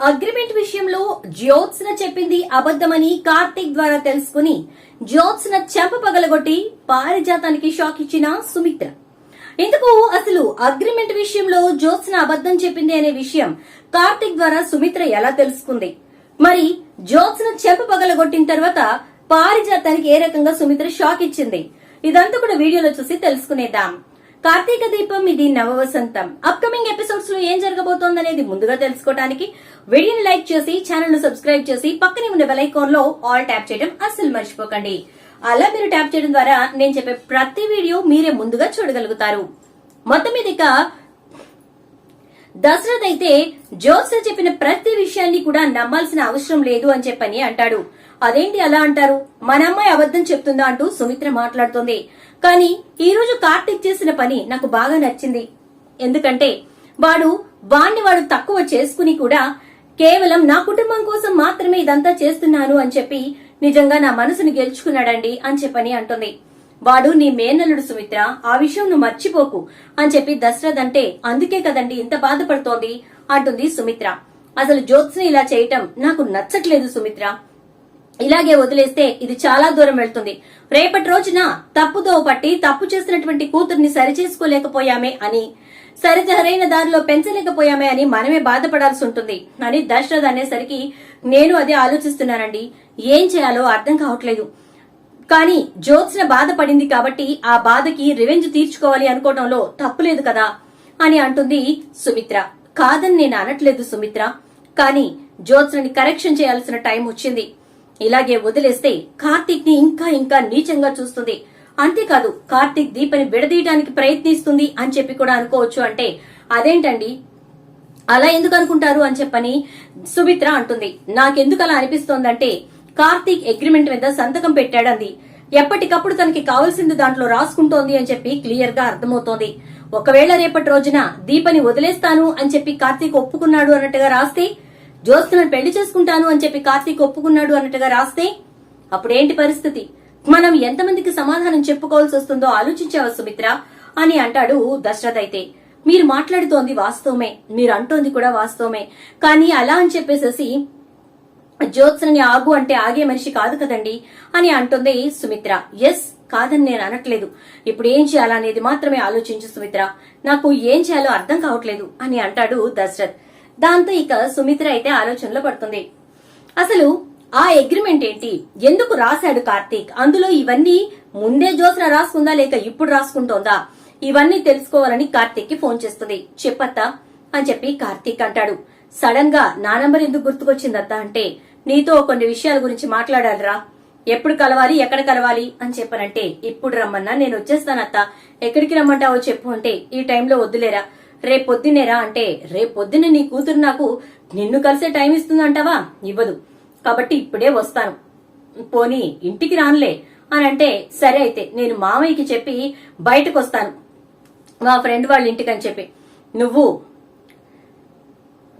Agreement విషయంలో జ్యోత్స్న చెప్పింది అబద్ధమని కార్తీక్ ద్వారా తెలుసుకుని జ్యోత్స్న చెంప పగలగొట్టి పారిజాతానికి షాక్ ఇచ్చిన సుమిత్ర. ఇందుకు అసలు అగ్రిమెంట్ విషయంలో జ్యోత్స్న అబద్ధం చెప్పింది అనే విషయం కార్తీక్ ద్వారా సుమిత్ర ఎలా తెలుసుకుంది? మరి జ్యోత్స్న చెంప పగలగొట్టిన తర్వాత పారిజాతానికి ఏ రకంగా సుమిత్ర షాక్ ఇచ్చింది? ఇదంతా కూడా వీడియోలో చూసి తెలుసుకునేద్దాం. కార్తీక దీపం ఇది నవవసంతం. అప్కమింగ్ ఎపిసోడ్స్లో ఏం జరగబోతోందనేది ముందుగా తెలుసుకోవడానికి వీడియోని లైక్ చేసి ఛానల్ను సబ్స్క్రైబ్ చేసి పక్కనే ఉన్న బెల్ ఐకాన్లో ఆల్ ట్యాప్ చేయడం అస్సలు మర్చిపోకండి. అలా మీరు ట్యాప్ చేయడం ద్వారా నేను చెప్పే ప్రతి వీడియో మీరే ముందుగా చూడగలుగుతారు. మొత్తం మీద ఇక దశరథ్ అయితే జోత్స్న చెప్పిన ప్రతి విషయాన్ని కూడా నమ్మాల్సిన అవసరం లేదు అని చెప్పని అంటాడు. అదేంటి అలా అంటారు? మన అమ్మాయి అబద్ధం చెప్తుందా అంటూ సుమిత్ర మాట్లాడుతోంది. కానీ ఈ రోజు చేసిన పని నాకు బాగా నచ్చింది. ఎందుకంటే వాడు వాణ్ణి వాడు తక్కువ చేసుకుని కూడా కేవలం నా కుటుంబం కోసం మాత్రమే ఇదంతా చేస్తున్నాను అని చెప్పి నిజంగా నా మనసును గెలుచుకున్నాడండి అని చెప్పని అంటుంది. వాడు నీ మేనల్లుడు సుమిత్ర ఆ విషయం నువ్వు మర్చిపోకు అని చెప్పి దశరథ్ అంటే అందుకే కదండి ఇంత బాధపడుతోంది? అంటుంది సుమిత్ర. అసలు జ్యోత్స్ని ఇలా చేయటం నాకు నచ్చట్లేదు సుమిత్ర. ఇలాగే వదిలేస్తే ఇది చాలా దూరం వెళ్తుంది. రేపటి రోజున తప్పుదో పట్టి తప్పు చేసినటువంటి కూతుర్ని సరిచేసుకోలేకపోయామే అని సరిసరైన దారిలో పెంచలేకపోయామే అని మనమే బాధపడాల్సి ఉంటుంది. అని దశరథ్ అనేసరికి నేను అదే ఆలోచిస్తున్నానండి. ఏం చేయాలో అర్థం కావట్లేదు. కానీ జ్యోత్స్న బాధపడింది కాబట్టి ఆ బాధకి రివెంజ్ తీర్చుకోవాలి అనుకోవడంలో తప్పులేదు కదా అని అంటుంది సుమిత్ర. కాదని నేను అనట్లేదు సుమిత్ర. కానీ జ్యోత్స్నని కరెక్షన్ చేయాల్సిన టైం వచ్చింది. ఇలాగే వదిలేస్తే కార్తీక్ని ఇంకా ఇంకా నీచంగా చూస్తుంది. అంతేకాదు కార్తీక్ దీపని విడదీయడానికి ప్రయత్నిస్తుంది అని చెప్పి కూడా అనుకోవచ్చు అంటే అదేంటండి? అలా ఎందుకు అనుకుంటారు అని చెప్పని సుమిత్ర అంటుంది. నాకెందుకు అలా అనిపిస్తోందంటే కార్తీక్ అగ్రిమెంట్ మీద సంతకం పెట్టాడంది. ఎప్పటికప్పుడు తనకి కావాల్సింది దాంట్లో రాసుకుంటోంది అని చెప్పి క్లియర్గా అర్థమవుతోంది. ఒకవేళ రేపటి రోజున దీపని వదిలేస్తాను అని చెప్పి కార్తీక్ ఒప్పుకున్నాడు అన్నట్టుగా రాస్తే జ్యోత్స్నను పెళ్ళి చేసుకుంటాను అని చెప్పి కార్తీక్ ఒప్పుకున్నాడు అన్నట్టుగా రాస్తే అప్పుడేంటి పరిస్థితి? మనం ఎంతమందికి సమాధానం చెప్పుకోవాల్సి వస్తుందో ఆలోచించావా సుమిత్ర? అని అంటాడు దశరథ్ అయితే. మీరు మాట్లాడుతోంది వాస్తవమే మీరు అంటోంది కూడా వాస్తవమే. కానీ అలా అని చెప్పేసేసి జ్యోత్స్నని ఆగు అంటే ఆగే మనిషి కాదు కదండి అని అంటుంది సుమిత్ర. ఎస్ కాదని నేను అనట్లేదు. ఇప్పుడు ఏం చేయాలనేది మాత్రమే ఆలోచించు సుమిత్ర. నాకు ఏం చేయాలో అర్థం కావట్లేదు అని అంటాడు దశరథ్. దాంతో ఇక సుమిత్ర అయితే ఆలోచనలో పడుతుంది. అసలు ఆ అగ్రిమెంట్ ఏంటి? ఎందుకు రాశాడు కార్తీక్? అందులో ఇవన్నీ ముందే జ్యోత్స్న రాసుకుందా లేక ఇప్పుడు రాసుకుంటోందా? ఇవన్నీ తెలుసుకోవాలని కార్తీక్కి ఫోన్ చేస్తుంది. చెప్పత్తా అని చెప్పి కార్తీక్ అంటాడు. సడన్గా నా నంబర్ ఎందుకు గుర్తుకొచ్చిందత్తా అంటే నీతో కొన్ని విషయాల గురించి మాట్లాడాలిరా. ఎప్పుడు కలవాలి ఎక్కడ కలవాలి అని చెప్పనంటే ఇప్పుడు రమ్మన్నా నేను వచ్చేస్తానత్తా. ఎక్కడికి రమ్మంటావో చెప్పు అంటే ఈ టైంలో వద్దులేరా. రేపు పొద్దునేరా అంటే రేపు పొద్దున్నే నీ కూతురు నాకు నిన్ను కలిసే టైం ఇస్తుందంటావా? ఇవ్వదు. కాబట్టి ఇప్పుడే వస్తాను. పోనీ ఇంటికి రానులే అని అంటే సరే అయితే నేను మామయ్యకి చెప్పి బయటకు వస్తాను మా ఫ్రెండ్ వాళ్ళ ఇంటికి అని చెప్పి. నువ్వు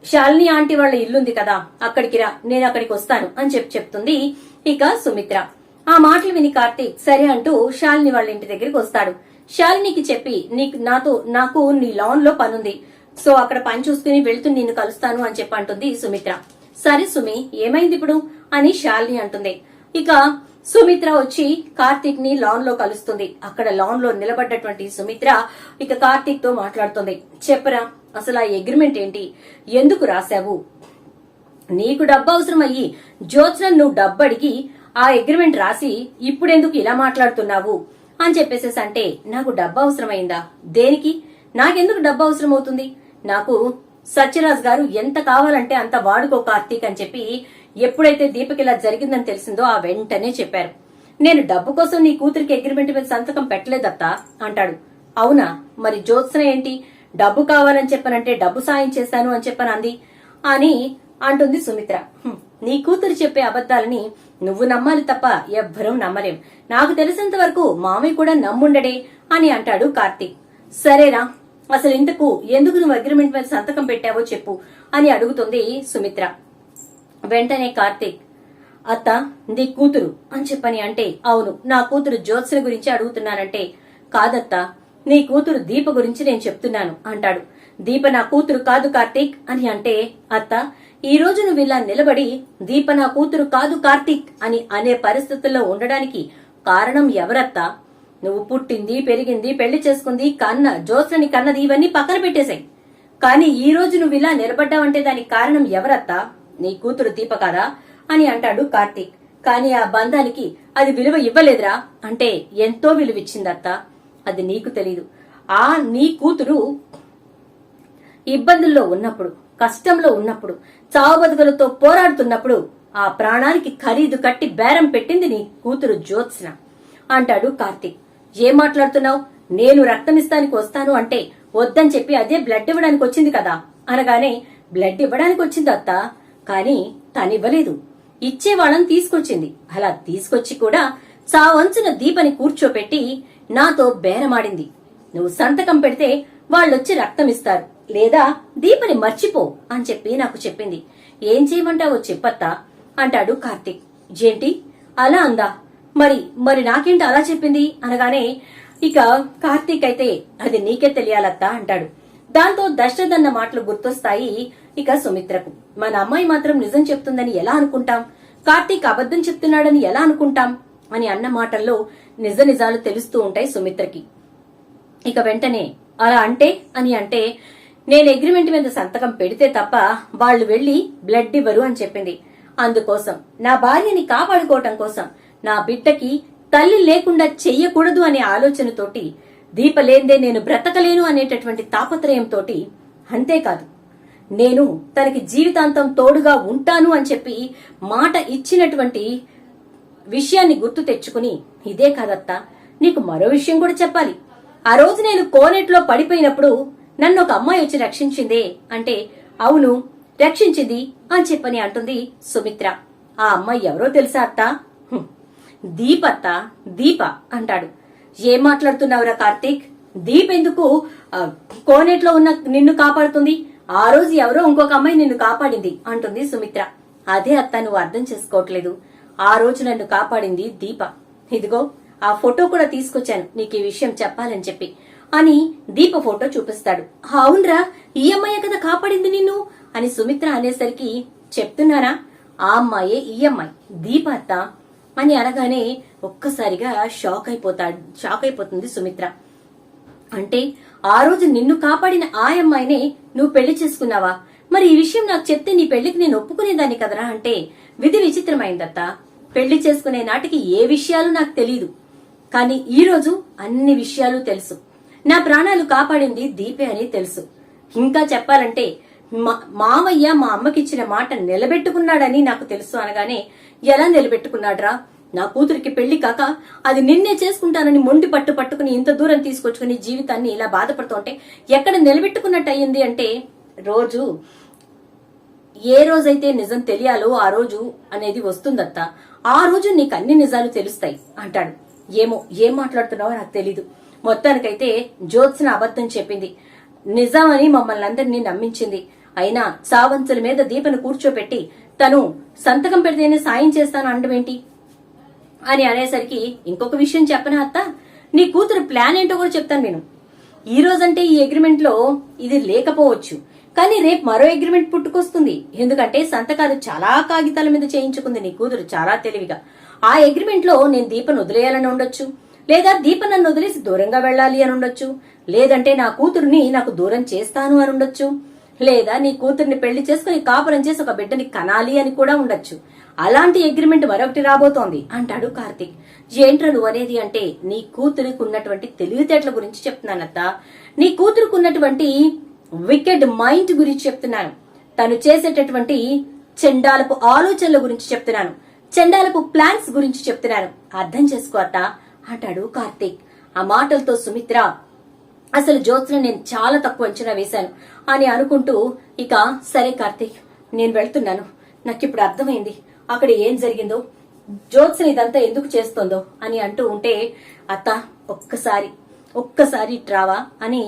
శాలిని ఆంటీ వాళ్ళ ఇల్లుంది కదా అక్కడికి రా నేను అక్కడికి వస్తాను అని చెప్పి చెప్తుంది ఇక సుమిత్ర. ఆ మాటలు విని కార్తీక్ సరే అంటూ శాలిని వాళ్ళ ఇంటి దగ్గరికి వస్తాడు. శాలినికి చెప్పి నీకు నాతో నాకు నీ లాన్లో పనుంది. సో అక్కడ పని చూసుకుని వెళ్తూ నిన్ను కలుస్తాను అని చెప్పి అంటుంది సుమిత్ర. సరే సుమి ఏమైంది ఇప్పుడు? అని శాలిని అంటుంది. ఇక సుమిత్ర వచ్చి కార్తీక్ని లాన్లో కలుస్తుంది. అక్కడ లాన్లో నిలబడ్డటువంటి సుమిత్ర ఇక కార్తీక్తో మాట్లాడుతుంది. చెప్పరా అసలు ఆ అగ్రిమెంట్ ఏంటి? ఎందుకు రాశావు? నీకు డబ్బు అవసరం అయ్యి జ్యోత్స్న నువ్వు డబ్బు అడిగి ఆ అగ్రిమెంట్ రాసి ఇప్పుడెందుకు ఇలా మాట్లాడుతున్నావు? అని చెప్పేసేసి అంటే నాకు డబ్బు అవసరమైందా? దేనికి? నాకెందుకు డబ్బు అవసరం అవుతుంది నాకు సత్యరాజ్ గారు ఎంత కావాలంటే అంత వాడుకో కార్తీక్ అని చెప్పి ఎప్పుడైతే దీపక్ ఇలా జరిగిందని తెలిసిందో ఆ వెంటనే చెప్పారు. నేను డబ్బు కోసం నీ కూతురికి అగ్రిమెంట్ మీద సంతకం పెట్టలేదత్తా అంటాడు. అవునా? మరి జ్యోత్సన ఏంటి? డబ్బు కావాలని చెప్పనంటే డబ్బు సాయం చేశాను అని చెప్పనంది అని అంటుంది సుమిత్ర. నీ కూతురు చెప్పే అబద్దాలని నువ్వు నమ్మాలి తప్ప ఎవ్వరూ నమ్మలేం. నాకు తెలిసినంత వరకు మామయ్య కూడా నమ్ముండడే అని అంటాడు కార్తీక్. సరేరా అసలు ఇంతకు ఎందుకు నువ్వు అగ్రిమెంట్ మీద సంతకం పెట్టావో చెప్పు అని అడుగుతుంది సుమిత్ర. వెంటనే కార్తీక్ అత్త నీ కూతురు అని చెప్పని అంటే అవును నా కూతురు జ్యోత్స్న గురించి అడుగుతున్నానంటే కాదత్తా నీ కూతురు దీప గురించి నేను చెప్తున్నాను అంటాడు. దీప నా కూతురు కాదు కార్తీక్ అని అంటే అత్త ఈ రోజు నువ్వు ఇలా నిలబడి దీప నా కూతురు కాదు కార్తీక్ అని అనే పరిస్థితుల్లో ఉండడానికి కారణం ఎవరత్తా? నువ్వు పుట్టింది పెరిగింది పెళ్ళి చేసుకుంది కన్న జోత్స్ని కన్నది ఇవన్నీ పక్కన పెట్టేశాయి. కానీ ఈ రోజు నువ్వు ఇలా నిలబడ్డావంటే దానికి కారణం ఎవరత్తా? నీ కూతురు దీప కాదా? అని అంటాడు కార్తీక్. కానీ ఆ బంధానికి అది విలువ ఇవ్వలేదురా. అంటే ఎంతో విలువిచ్చిందత్తా? అది నీకు తెలీదు. ఆ నీ కూతురు ఇబ్బందుల్లో ఉన్నప్పుడు కష్టంలో ఉన్నప్పుడు చావు బతుకులతో పోరాడుతున్నప్పుడు ఆ ప్రాణానికి ఖరీదు కట్టి బేరం పెట్టింది నీ కూతురు జ్యోత్స్న. అంటాడు కార్తీక్. ఏం మాట్లాడుతున్నావు? నేను రక్తమిస్తానికి వస్తాను అంటే వద్దని చెప్పి అదే బ్లడ్ ఇవ్వడానికి వచ్చింది కదా? అనగానే బ్లడ్ ఇవ్వడానికి వచ్చింది అత్త కానీ తనివ్వలేదు. ఇచ్చేవాళ్ళని తీసుకొచ్చింది. అలా తీసుకొచ్చి కూడా చావంచున దీపని కూర్చోపెట్టి నాతో బేరమాడింది. నువ్వు సంతకం పెడితే వాళ్ళొచ్చి రక్తం ఇస్తారు లేదా దీపని మర్చిపో అని చెప్పి నాకు చెప్పింది. ఏం చేయమంటావో చెప్పత్తా అంటాడు కార్తీక్. ఏంటి అలా అందా? మరి మరి నాకేంటి అలా చెప్పింది? అనగానే ఇక కార్తీక్ అయితే అది నీకే తెలియాలత్తా అంటాడు. దాంతో దశరథన్న మాటలు గుర్తొస్తాయి ఇక సుమిత్రకు. మన అమ్మాయి మాత్రం నిజం చెప్తుందని ఎలా అనుకుంటాం? కార్తీక్ అబద్ధం చెప్తున్నాడని ఎలా అనుకుంటాం? అని అన్న మాటల్లో నిజ నిజాలు తెలుస్తూ ఉంటాయి సుమిత్రకి. ఇక వెంటనే అలా అంటే? అని అంటే నేను అగ్రిమెంట్ మీద సంతకం పెడితే తప్ప వాళ్ళు వెళ్ళి బ్లడ్ ఇవ్వరు అని చెప్పింది. అందుకోసం నా భార్యని కాపాడుకోవటం కోసం నా బిడ్డకి తల్లి లేకుండా చెయ్యకూడదు అనే ఆలోచనతోటి దీపలేందే నేను బ్రతకలేను అనేటటువంటి తాపత్రయంతోటి అంతేకాదు. నేను తనకి జీవితాంతం తోడుగా ఉంటాను అని చెప్పి మాట ఇచ్చినటువంటి విషయాన్ని గుర్తు తెచ్చుకుని ఇదే కాదత్తా నీకు మరో విషయం కూడా చెప్పాలి. ఆ రోజు నేను కోనేట్లో పడిపోయినప్పుడు నన్ను ఒక అమ్మాయి వచ్చి రక్షించిందే అంటే అవును రక్షించింది అని చెప్పని అంటుంది సుమిత్ర. ఆ అమ్మాయి ఎవరో తెలుసా అత్తా? దీపత్త దీప అంటాడు. ఏం మాట్లాడుతున్నావురా కార్తీక్? దీప్ ఎందుకు కోనేట్లో ఉన్న నిన్ను కాపాడుతుంది? ఆ రోజు ఎవరో ఇంకొక అమ్మాయి నిన్ను కాపాడింది అంటుంది సుమిత్ర. అదే అత్త నువ్వు అర్థం చేసుకోవట్లేదు. ఆ రోజు నన్ను కాపాడింది దీప. ఇదిగో ఆ ఫోటో కూడా తీసుకొచ్చాను. నీకు ఈ విషయం చెప్పాలని చెప్పి. అని దీప ఫోటో చూపిస్తాడు. అవునరా ఈ అమ్మాయే కదా కాపాడింది నిన్ను అని సుమిత్ర అనేసరికి చెప్తున్నారా ఆ అమ్మాయే ఈ అమ్మాయి దీప అత్త అని అనగానే ఒక్కసారిగా షాక్ అయిపోతాడు షాక్ అయిపోతుంది సుమిత్ర. అంటే ఆ రోజు నిన్ను కాపాడిన ఆ అమ్మాయినే నువ్వు పెళ్ళి చేసుకున్నావా? మరి ఈ విషయం నాకు చెప్తే నీ పెళ్ళికి నేను ఒప్పుకునేదాన్ని కదరా అంటే విధి విచిత్రమైందత్త. పెళ్ళి చేసుకునే నాటికి ఏ విషయాలు నాకు తెలియదు కానీ ఈ రోజు అన్ని విషయాలు తెలుసు. నా ప్రాణాలు కాపాడింది దీపే అని తెలుసు. ఇంకా చెప్పాలంటే మా- మావయ్య మా అమ్మకిచ్చిన మాట నిలబెట్టుకున్నాడని నాకు తెలుసు అనగానే ఎలా నిలబెట్టుకున్నాడ్రా? నా కూతురికి పెళ్ళి కాక అది నిన్నే చేసుకుంటానని మొండి పట్టు పట్టుకుని ఇంత దూరం తీసుకొచ్చుకుని జీవితాన్ని ఇలా బాధపడుతుంటే ఎక్కడ నిలబెట్టుకున్నట్టు అయ్యింది అంటే రోజు ఏ రోజైతే నిజం తెలియాలో ఆ రోజు అనేది వస్తుందత్త. ఆ రోజు నీకు అన్ని నిజాలు తెలుస్తాయి అంటాడు. ఏమో ఏం మాట్లాడుతున్నావో నాకు తెలీదు. మొత్తానికైతే జ్యోత్స్న అబద్ధం చెప్పింది. నిజామని మమ్మల్ని అందరినీ నమ్మించింది. అయినా సావంతుల మీద దీపను కూర్చోపెట్టి తను సంతకం పెడితేనే సాయం చేస్తాను అనడమేంటి? అని అనేసరికి ఇంకొక విషయం చెప్పనా అత్త? నీ కూతురు ప్లాన్ ఏంటో కూడా చెప్తాను నేను. ఈ రోజంటే ఈ అగ్రిమెంట్లో ఇది లేకపోవచ్చు. కానీ రేపు మరో అగ్రిమెంట్ పుట్టుకొస్తుంది. ఎందుకంటే సంతకాలు చాలా కాగితాల మీద చేయించుకుంది నీ కూతురు చాలా తెలివిగా. ఆ అగ్రిమెంట్లో నేను దీపను వదిలేయాలని ఉండొచ్చు. లేదా దీప నన్ను వదిలేసి దూరంగా వెళ్ళాలి అని ఉండొచ్చు లేదంటే నా కూతురుని నాకు దూరం చేస్తాను అని ఉండొచ్చు లేదా నీ కూతుర్ని పెళ్ళి చేసుకుని కాపురం చేసి ఒక బిడ్డని కనాలి అని కూడా ఉండొచ్చు. అలాంటి అగ్రిమెంట్ మరొకటి రాబోతోంది అంటాడు కార్తిక్. ఏంట్రా నువ్వు అనేది అంటే నీ కూతురికి ఉన్నటువంటి తెలివితేటల గురించి చెప్తున్నానత్త. నీ కూతురుకు ఉన్నటువంటి వికెడ్ మైండ్ గురించి చెప్తున్నాను. తను చేసేటటువంటి చెండాలపు ఆలోచనల గురించి చెప్తున్నాను. చెండాలపు ప్లాన్స్ గురించి చెప్తున్నాను. అర్థం చేసుకో అత్త. అంటాడు కార్తీక్. ఆ మాటలతో సుమిత్ర అసలు జ్యోత్స్న నేను చాలా తక్కువ అంచనా వేశాను అని అనుకుంటూ ఇక సరే కార్తీక్ నేను వెళ్తున్నాను. నాకు ఇప్పుడు అర్థమైంది. అక్కడ ఏం జరిగిందో జ్యోత్స్న ఇదంతా ఎందుకు చేస్తోందో అని అంటూ ఉంటే అత్త ఒక్కసారి ఒక్కసారి ట్రావా అని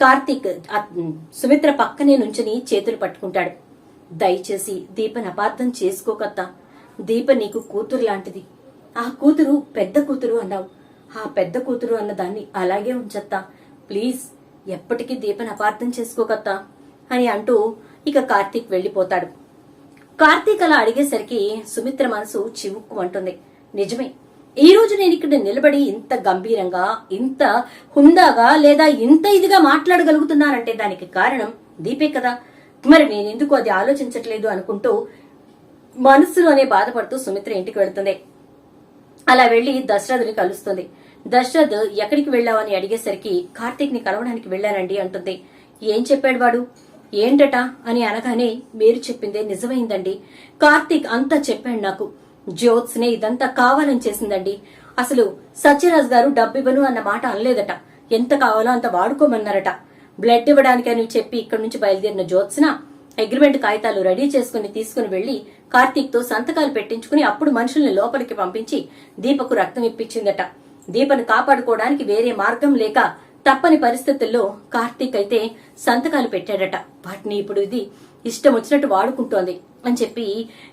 కార్తీక్ సుమిత్ర పక్కనే నుంచుని చేతులు పట్టుకుంటాడు. దయచేసి దీపని అపార్థం చేసుకోకత్తా. దీప నీకు కూతురు లాంటిది. ఆ కూతురు పెద్ద కూతురు అన్నావు. ఆ పెద్ద కూతురు అన్న దాన్ని అలాగే ఉంచత్తా. ప్లీజ్ ఎప్పటికీ దీపని అపార్థం చేసుకోకత్తా అని అంటూ ఇక కార్తీక్ వెళ్ళిపోతాడు. కార్తీక్ అలా అడిగేసరికి సుమిత్ర మనసు చివుక్కుమంటుంది. నిజమే ఈ రోజు నేను ఇక్కడ నిలబడి ఇంత గంభీరంగా ఇంత హుందాగా లేదా ఇంత ఇదిగా మాట్లాడగలుగుతున్నానంటే దానికి కారణం దీపే కదా. మరి నేను ఎందుకు అది ఆలోచించట్లేదు అనుకుంటూ మనసులోనే బాధపడుతూ సుమిత్ర ఇంటికి వెళుతుంది. అలా వెళ్ళి దశరథుని కలుస్తుంది. దశరథ్ ఎక్కడికి వెళ్ళావని అడిగేసరికి కార్తీక్ని కలవడానికి వెళ్ళానండి అంటుంది. ఏం చెప్పాడు వాడు? ఏంటట? అని అనగానే మీరు చెప్పిందే నిజమైందండి. కార్తీక్ అంతా చెప్పాడు నాకు. జ్యోత్స్నే ఇదంతా కావాలని చేసిందండి. అసలు సత్యరాజ్ గారు డబ్బివ్వను అన్న మాట అనలేదట. ఎంత కావాలో అంత వాడుకోమన్నారట. బ్లడ్ ఇవ్వడానికని చెప్పి ఇక్కడి నుంచి బయలుదేరిన జ్యోత్స్న అగ్రిమెంట్ కాగితాలు రెడీ చేసుకుని తీసుకుని వెళ్ళి కార్తీక్తో సంతకాలు పెట్టించుకుని అప్పుడు మనుషుల్ని లోపలికి పంపించి దీపకు రక్తం ఇప్పించిందట. దీపను కాపాడుకోవడానికి వేరే మార్గం లేక తప్పని పరిస్థితుల్లో కార్తీక్ అయితే సంతకాలు పెట్టాడట. వాటిని ఇప్పుడు ఇది ఇష్టం వచ్చినట్టు వాడుకుంటోంది అని చెప్పి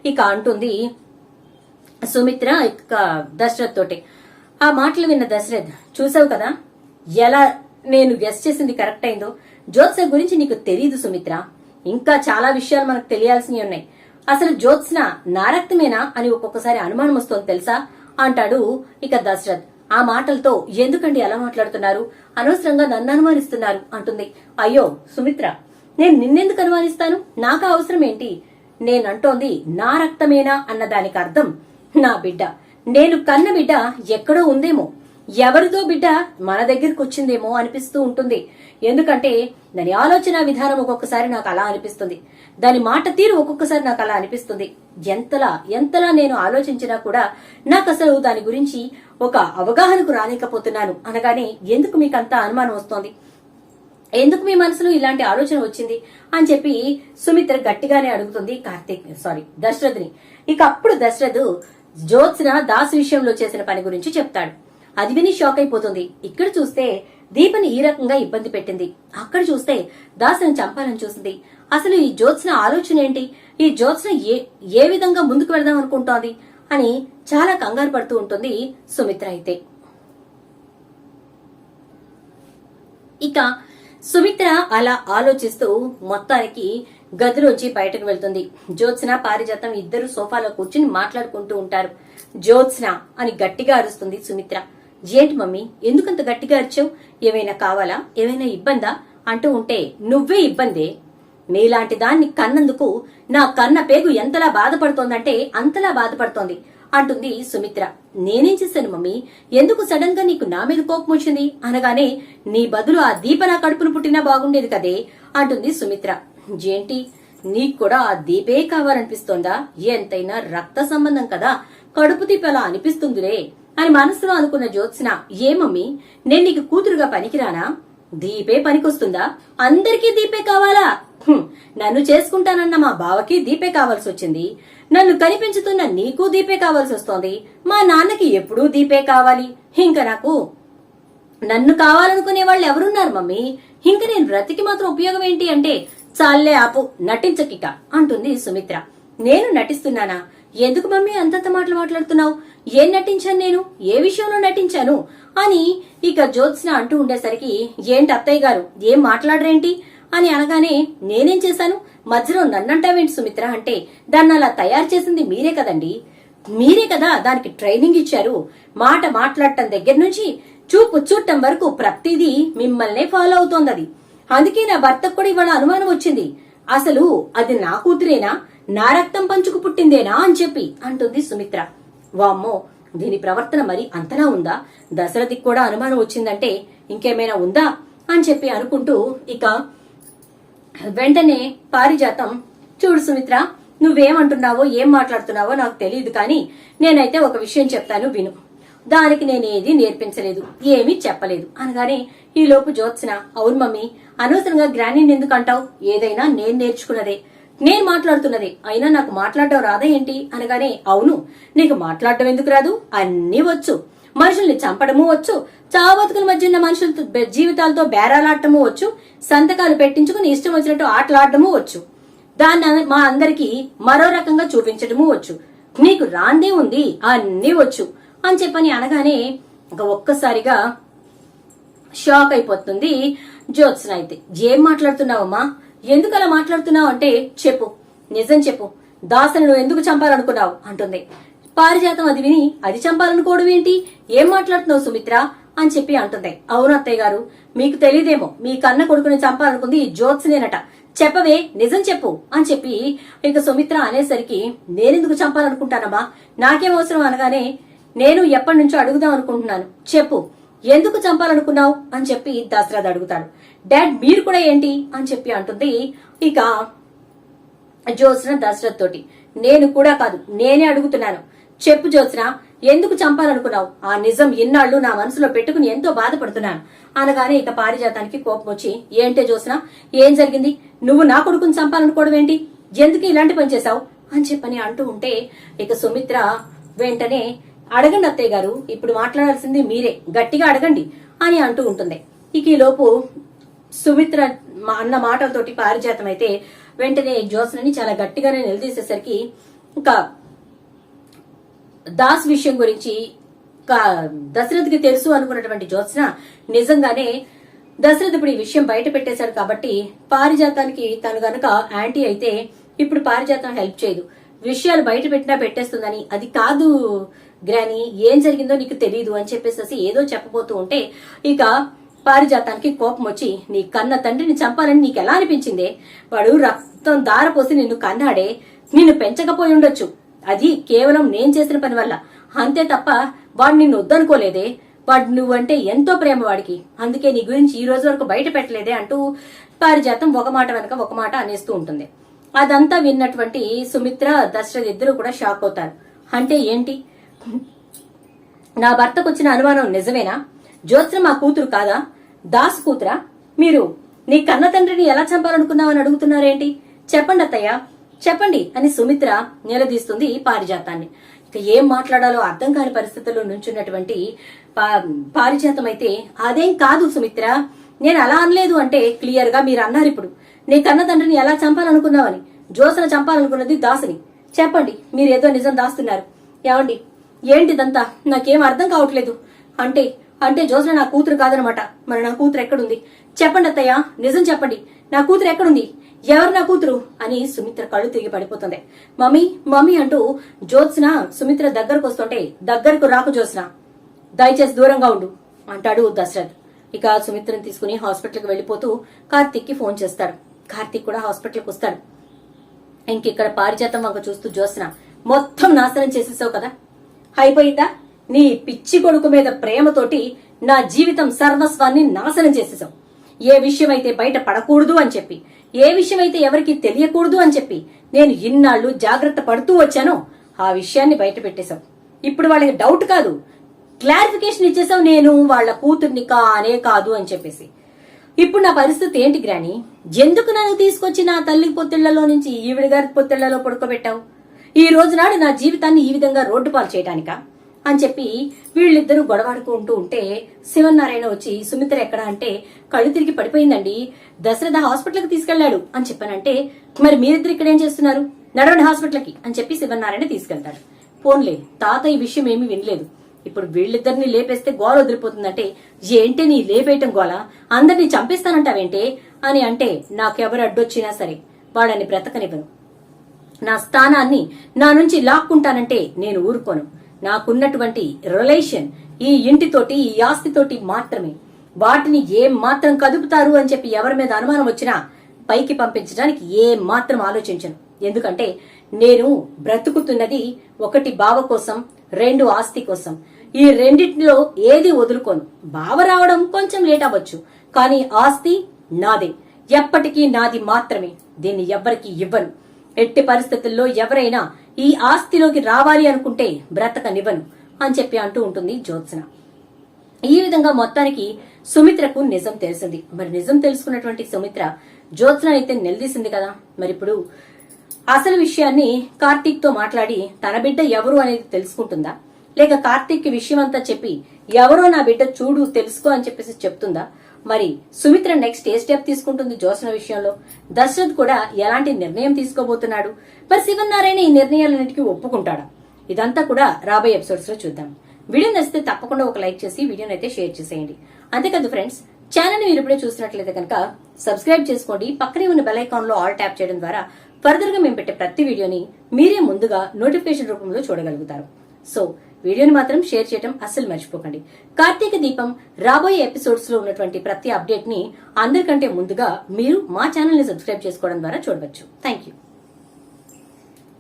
ఇక అంటుంది సుమిత్ర ఇక దశరథ్ తోటి. ఆ మాటలు విన్న దశరథ్ చూసావు కదా? ఎలా నేను గెస్ట్ చేసింది కరెక్ట్ అయిందో? జ్యోత్స్న గురించి నీకు తెలియదు సుమిత్ర. ఇంకా చాలా విషయాలు మనకు తెలియాల్సినవి ఉన్నాయి. అసలు జ్యోత్స్న నా రక్తమేనా అని ఒక్కొక్కసారి అనుమానం వస్తోంది తెలుసా? అంటాడు ఇక దశరథ్. ఆ మాటలతో ఎందుకండి ఎలా మాట్లాడుతున్నారు? అనవసరంగా నన్ను అనుమానిస్తున్నారు అంటుంది. అయ్యో సుమిత్ర నేను నిన్నెందుకు అనుమానిస్తాను? నాకు అవసరం ఏంటి నేనంటోంది నా రక్తమేనా అన్న దానికి అర్థం నా బిడ్డ. నేను కన్న బిడ్డ ఎక్కడో ఉందేమో. ఎవరిదో బిడ్డ మన దగ్గరికి వచ్చిందేమో అనిపిస్తూ ఉంటుంది. ఎందుకంటే దాని ఆలోచన విధానం ఒక్కొక్కసారి నాకు అలా అనిపిస్తుంది. దాని మాట తీరు ఒక్కొక్కసారి నాకు అలా అనిపిస్తుంది. ఎంతలా ఎంతలా నేను ఆలోచించినా కూడా నాకు అసలు దాని గురించి ఒక అవగాహనకు రాలేకపోతున్నాను. అనగానే ఎందుకు మీకు అంత అనుమానం వస్తోంది? ఎందుకు మీ మనసులో ఇలాంటి ఆలోచన వచ్చింది? అని చెప్పి సుమిత్ర గట్టిగానే అడుగుతుంది కార్తీక్ సారీ దశరథ్ని. ఇక అప్పుడు దశరథ్ జ్యోత్స్న దాస్ విషయంలో చేసిన పని గురించి చెప్తాడు. అది విని షాక్ అయిపోతుంది. ఇక్కడ చూస్తే దీపని ఈ రకంగా ఇబ్బంది పెట్టింది. అక్కడ చూస్తే దాసుని చంపాలని చూసింది. అసలు ఈ జ్యోత్స్న ఆలోచన ఏంటి? ఈ జ్యోత్స్న ఏ ఏ విధంగా ముందుకు వెళదాం అనుకుంటోంది అని చాలా కంగారు పడుతూ ఉంటుంది సుమిత్ర అయితే. ఇక సుమిత్ర అలా ఆలోచిస్తూ మొత్తానికి గదిలోంచి బయటకు వెళ్తుంది. జ్యోత్స్న పారిజాతం ఇద్దరు సోఫాలో కూర్చుని మాట్లాడుకుంటూ ఉంటారు. జ్యోత్స్న అని గట్టిగా అరుస్తుంది సుమిత్ర. ఏంటి మమ్మీ? ఎందుకంత గట్టిగా అరిచావు? ఏమైనా కావాలా? ఏమైనా ఇబ్బందా? అంటూ ఉంటే నువ్వే ఇబ్బందే. నీలాంటి దాన్ని కన్నందుకు నా కన్న పేగు ఎంతలా బాధపడుతోందంటే అంతలా బాధపడుతోంది అంటుంది సుమిత్ర. నేనేం చేశాను మమ్మీ? ఎందుకు సడన్గా నీకు నా మీద కోపం వచ్చింది? అనగానే నీ బదులు ఆ దీప నా కడుపును పుట్టినా బాగుండేది కదే అంటుంది సుమిత్ర. ఏంటి? నీకు కూడా ఆ దీపే కావాలనిపిస్తోందా? ఎంతైనా రక్త సంబంధం కదా. కడుపు దీపలా అలా అనిపిస్తుందిలే. అని మనసులో అనుకున్న జ్యోత్స్న ఏ మమ్మీ నేను నీకు కూతురుగా పనికిరానా? దీపే పనికొస్తుందా? అందరికీ దీపే కావాలా? నన్ను చేసుకుంటానన్న మా బావకి దీపే కావాల్సి వచ్చింది. నన్ను కనిపించుతున్న నీకు దీపే కావాల్సి వస్తోంది. మా నాన్నకి ఎప్పుడూ దీపే కావాలి. ఇంకా నాకు నన్ను కావాలనుకునే వాళ్ళు ఎవరున్నారు మమ్మీ? ఇంక నేను బ్రతికి మాత్రం ఉపయోగం ఏంటి అంటే చాలే ఆపు నటించకిక అంటుంది సుమిత్ర. నేను నటిస్తున్నానా? ఎందుకు మమ్మీ అంతంత మాటలు మాట్లాడుతున్నావు? ఏం నటించాను నేను? ఏ విషయంలో నటించాను? అని ఇక జ్యోత్స్న అంటూ ఉండేసరికి ఏంటి అత్తయ్య గారు? ఏం మాట్లాడరేంటి? అని అనగానే నేనేం చేశాను? మధ్యలో నన్నంటావేంటి సుమిత్ర? అంటే దాన్ని అలా తయారు చేసింది మీరే కదండి. మీరే కదా దానికి ట్రైనింగ్ ఇచ్చారు. మాట మాట్లాడటం దగ్గర నుంచి చూపు చూడటం వరకు ప్రతిదీ మిమ్మల్నే ఫాలో అవుతోంది అది అందుకే నా భర్తకు కూడా ఇవాళ అనుమానం వచ్చింది. అసలు అది నా కూతురేనా? నా రక్తం పంచుకు పుట్టిందేనా? అని చెప్పి అంటుంది సుమిత్ర. వామ్మో దీని ప్రవర్తన మరి అంతలా ఉందా? దశరథికి కూడా అనుమానం వచ్చిందంటే ఇంకేమైనా ఉందా? అని చెప్పి అనుకుంటూ ఇక వెంటనే పారిజాతం చూడు సుమిత్ర నువ్వేమంటున్నావో ఏం మాట్లాడుతున్నావో నాకు తెలియదు కానీ నేనైతే ఒక విషయం చెప్తాను విను. దానికి నేనేది నేర్పించలేదు ఏమీ చెప్పలేదు. అనగానే ఈలోపు జ్యోత్స్న అవును మమ్మీ అనవసరంగా గ్రానీని ఎందుకు అంటావు? ఏదైనా నేను నేర్చుకున్నదే. నేను మాట్లాడుతున్నది. అయినా నాకు మాట్లాడటం రాదా ఏంటి? అనగానే అవును. నీకు మాట్లాడటం ఎందుకు రాదు? అన్నీ వచ్చు. మనుషుల్ని చంపడము వచ్చు. చావతుకుల మధ్య ఉన్న మనుషులతో జీవితాలతో బేరాలాడటము వచ్చు. సంతకాలు పెట్టించుకుని ఇష్టం వచ్చినట్టు ఆటలాడటము వచ్చు. దాన్ని మా అందరికి మరో రకంగా చూపించడము వచ్చు. నీకు రాందే ఉంది. అన్నీ వచ్చు. అని చెప్పని అనగానే ఇక ఒక్కసారిగా షాక్ అయిపోతుంది జ్యోత్స్న అయితే. ఏం మాట్లాడుతున్నావమ్మా? ఎందుకు అలా మాట్లాడుతున్నావు అంటే చెప్పు. నిజం చెప్పు. దాసను నువ్వు ఎందుకు చంపాలనుకున్నావు? అంటుంది. పారిజాతం అది విని అది చంపాలనుకోవడం ఏంటి? ఏం మాట్లాడుతున్నావు సుమిత్ర? అని చెప్పి అంటుంది. అవును అత్తయ్య గారు మీకు తెలియదేమో మీ కన్న కొడుకుని చంపాలనుకుంది ఈ జ్యోత్స్నేనట. చెప్పవే నిజం చెప్పు అని చెప్పి ఇక సుమిత్ర అనేసరికి నేనెందుకు చంపాలనుకుంటానమ్మా? నాకేం అవసరం అనగానే నేను ఎప్పటి నుంచో అడుగుదాం అనుకుంటున్నాను. చెప్పు. ఎందుకు చంపాలనుకున్నావు? అని చెప్పి దశరథ్ అడుగుతాడు. డాడ్ మీరు కూడా ఏంటి? అని చెప్పి అంటుంది. ఇక జ్యోత్స్న దశరథ్ తోటి నేను కూడా కాదు నేనే అడుగుతున్నాను. చెప్పు జ్యోత్స్న ఎందుకు చంపాలనుకున్నావు? ఆ నిజం ఇన్నాళ్ళు నా మనసులో పెట్టుకుని ఎంతో బాధపడుతున్నాను. అనగానే ఇక పారిజాతానికి కోపం వచ్చి ఏంటే జ్యోత్స్న ఏం జరిగింది? నువ్వు నా కొడుకుని చంపాలనుకోవడం ఏంటి? ఎందుకు ఇలాంటి పని చేశావు? అని చెప్పని అంటూ ఉంటే ఇక సుమిత్ర వెంటనే అడగండి అత్తయ్య గారు ఇప్పుడు మాట్లాడాల్సింది మీరే గట్టిగా అడగండి అని అంటూ ఉంటుంది. ఇక ఈ లోపు సుమిత్ర అన్న మాటలతోటి పారిజాతం అయితే వెంటనే జ్యోత్స్నని చాలా గట్టిగానే నిలదీసేసరికి ఇంకా దాస్ విషయం గురించి కా- దశరథ్కి తెలుసు అనుకున్నటువంటి జ్యోత్స్న నిజంగానే దశరథ్ ఇప్పుడు ఈ విషయం బయట పెట్టేశాడు కాబట్టి పారిజాతానికి తను గనక యాంటీ అయితే ఇప్పుడు పారిజాతం హెల్ప్ చేయదు. విషయాలు బయట పెట్టినా పెట్టేస్తుందని అది కాదు గ్రాని ఏం జరిగిందో నీకు తెలియదు అని చెప్పేసి ఏదో చెప్పబోతూ ఉంటే ఇక పారిజాతానికి కోపం వచ్చి నీ కన్న తండ్రిని చంపాలని నీకు ఎలా అనిపించిందే? వాడు రక్తం దారపోసి నిన్ను కన్నాడే నిన్ను పెంచకపోయి ఉండొచ్చు. అది కేవలం నేను చేసిన పని వల్ల. అంతే తప్ప వాడు నిన్ను వద్దనుకోలేదే. వాడు నువ్వంటే ఎంతో ప్రేమ వాడికి. అందుకే నీ గురించి ఈ రోజు వరకు బయట పెట్టలేదే అంటూ పారిజాతం ఒక మాట వెనక ఒక మాట అనేస్తూ ఉంటుంది. అదంతా విన్నటువంటి సుమిత్ర దశరథ్ ఇద్దరు కూడా షాక్ అవుతారు. అంటే ఏంటి? నా భర్తకు వచ్చిన అనుమానం నిజమేనా? జ్యోత్స్న మా కూతురు కాదా? దాస్ కూతురా? మీరు నీ కన్న తండ్రిని ఎలా చంపాలనుకున్నావని అడుగుతున్నారేంటి? చెప్పండి అత్తయ్య. చెప్పండి అని సుమిత్ర నిలదీస్తుంది పారిజాతాన్ని. ఇక ఏం మాట్లాడాలో అర్థం కాని పరిస్థితుల్లో నుంచున్నటువంటి పా- పారిజాతం అయితే అదేం కాదు సుమిత్ర. నేను అలా అనలేదు అంటే క్లియర్గా మీరు అన్నారు ఇప్పుడు. నీ కన్న తండ్రిని ఎలా చంపాలనుకున్నావని? జ్యోత్స్న చంపాలనుకున్నది దాసుని. చెప్పండి మీరు ఏదో నిజం దాస్తున్నారు. ఏమండి? ఏంటిదంతా? నాకేం అర్థం కావట్లేదు. అంటే అంటే జ్యోత్స్న నా కూతురు కాదనమాట. మరి నా కూతురు ఎక్కడుంది? చెప్పండి అత్తయ్య నిజం చెప్పండి. నా కూతురు ఎక్కడుంది? ఎవరు నా కూతురు? అని సుమిత్ర కళ్ళు తిరిగి పడిపోతుంది. మమ్మీ మమ్మీ అంటూ జ్యోత్స్న సుమిత్ర దగ్గరకు వస్తుంటే దగ్గరకు రాకు జ్యోత్స్న దయచేసి దూరంగా ఉండు అంటాడు దశరథ్. ఇక సుమిత్రను తీసుకుని హాస్పిటల్కి వెళ్ళిపోతూ కార్తిక్కి ఫోన్ చేస్తాడు. కార్తీక్ కూడా హాస్పిటల్కి వస్తాడు. ఇంకిక్కడ పారిజాతం వంక చూస్తూ జ్యోత్స్న మొత్తం నాశనం చేసేసావు కదా? అయిపోయిందా? నీ పిచ్చి కొడుకు మీద ప్రేమతోటి నా జీవితం సర్వస్వాన్ని నాశనం చేసేసావు ఏ విషయమైతే బయట పడకూడదు అని చెప్పి ఏ విషయమైతే ఎవరికి తెలియకూడదు అని చెప్పి నేను ఇన్నాళ్ళు జాగ్రత్త పడుతూ వచ్చానో ఆ విషయాన్ని బయట పెట్టేశావు. ఇప్పుడు వాళ్ళకి డౌట్ కాదు. క్లారిఫికేషన్ ఇచ్చేసావు నేను వాళ్ళ కూతుర్ని కానే కాదు అని చెప్పేసి. ఇప్పుడు నా పరిస్థితి ఏంటి గ్రాని? ఎందుకు నన్ను తీసుకొచ్చి నా తల్లి పొత్తిళ్ళలో నుంచి ఈవిడ గారి పొత్తిళ్ళలో పడుకోబెట్టావు? ఈ రోజు నాడు నా జీవితాన్ని ఈ విధంగా రోడ్డు పాలు చేయడానిక అని చెప్పి వీళ్ళిద్దరూ గొడవాడుకుంటూ ఉంటే శివనారాయణ వచ్చి సుమిత్ర ఎక్కడ? అంటే కళ్ళు తిరిగి పడిపోయిందండి. దశరథ హాస్పిటల్కి తీసుకెళ్ళాడు. అని చెప్పానంటే మరి మీరిద్దరు ఇక్కడ ఏం చేస్తున్నారు? నడవండి హాస్పిటల్కి. అని చెప్పి శివనారాయణ తీసుకెళ్తాడు. పోన్లే తాత ఈ విషయం ఏమీ వినలేదు. ఇప్పుడు వీళ్ళిద్దరిని లేపేస్తే గోల వదిలిపోతుందంటే ఏంటి నీ లేపేయటం గోల? అందరినీ చంపేస్తానంటావేంటే? అని అంటే నాకెవరు అడ్డొచ్చినా సరే వాళ్ళని బ్రతకనివ్వను. నా స్థానాన్ని నా నుంచి లాక్కుంటానంటే నేను ఊరుకోను. నాకున్నటువంటి రిలేషన్ ఈ ఇంటితోటి ఈ ఆస్తితోటి మాత్రమే. వాటిని ఏం మాత్రం కదుపుతారు అని చెప్పి ఎవరి మీద అనుమానం వచ్చినా పైకి పంపించడానికి ఏం మాత్రం ఆలోచించను. ఎందుకంటే నేను బ్రతుకుతున్నది ఒకటి బావ కోసం రెండు ఆస్తి కోసం. ఈ రెండింటిలో ఏది వదులుకోను. బావ రావడం కొంచెం లేట్ అవ్వచ్చు కానీ ఆస్తి నాదే. ఎప్పటికీ నాది మాత్రమే. దీన్ని ఎవ్వరికి ఇవ్వను. ఎట్టి పరిస్థితుల్లో ఎవరైనా ఈ ఆస్తిలోకి రావాలి అనుకుంటే బ్రతకనివ్వను అని చెప్పి అంటూ ఉంటుంది జ్యోత్సన. ఈ విధంగా మొత్తానికి సుమిత్రకు నిజం తెలిసింది. మరి నిజం తెలుసుకున్నటువంటి సుమిత్ర జ్యోత్సన అయితే నిలదీసింది కదా. మరి ఇప్పుడు అసలు విషయాన్ని కార్తీక్తో మాట్లాడి తన బిడ్డ ఎవరు అనేది తెలుసుకుంటుందా? లేక కార్తీక్కి విషయం అంతా చెప్పి ఎవరో నా బిడ్డ చూడు తెలుసుకో అని చెప్పేసి చెప్తుందా? మరి సుమిత్ర నెక్స్ట్ ఏ స్టెప్ తీసుకుంటుంది జోసన విషయంలో? దశరథ్ కూడా ఎలాంటి నిర్ణయం తీసుకోబోతున్నాడు? మరి శివనారాయణ ఈ నిర్ణయాలన్నిటికీ ఒప్పుకుంటాడా? ఇదంతా కూడా రాబోయే ఎపిసోడ్స్లో చూద్దాం. వీడియో నచ్చితే తప్పకుండా ఒక లైక్ చేసి వీడియోని అయితే షేర్ చేసేయండి. అంతేకాదు ఫ్రెండ్స్ ఛానల్ని మీరు ఇప్పుడే చూసినట్లయితే కనుక సబ్స్క్రైబ్ చేసుకోండి. పక్కనే ఉన్న బెల్ ఐకాన్లో ఆల్ ట్యాప్ చేయడం ద్వారా ఫర్దర్గా మేము పెట్టే ప్రతి వీడియోని మీరే ముందుగా నోటిఫికేషన్ రూపంలో చూడగలుగుతారు. సో వీడియోని మాత్రం షేర్ చేయడం అస్సలు మర్చిపోకండి. కార్తీక దీపం రాబోయే ఎపిసోడ్స్లో ఉన్నటువంటి ప్రతి అప్డేట్ని అందరికంటే ముందుగా మీరు మా ఛానల్ని సబ్స్క్రైబ్ చేసుకోవడం ద్వారా చూడవచ్చు. Thank you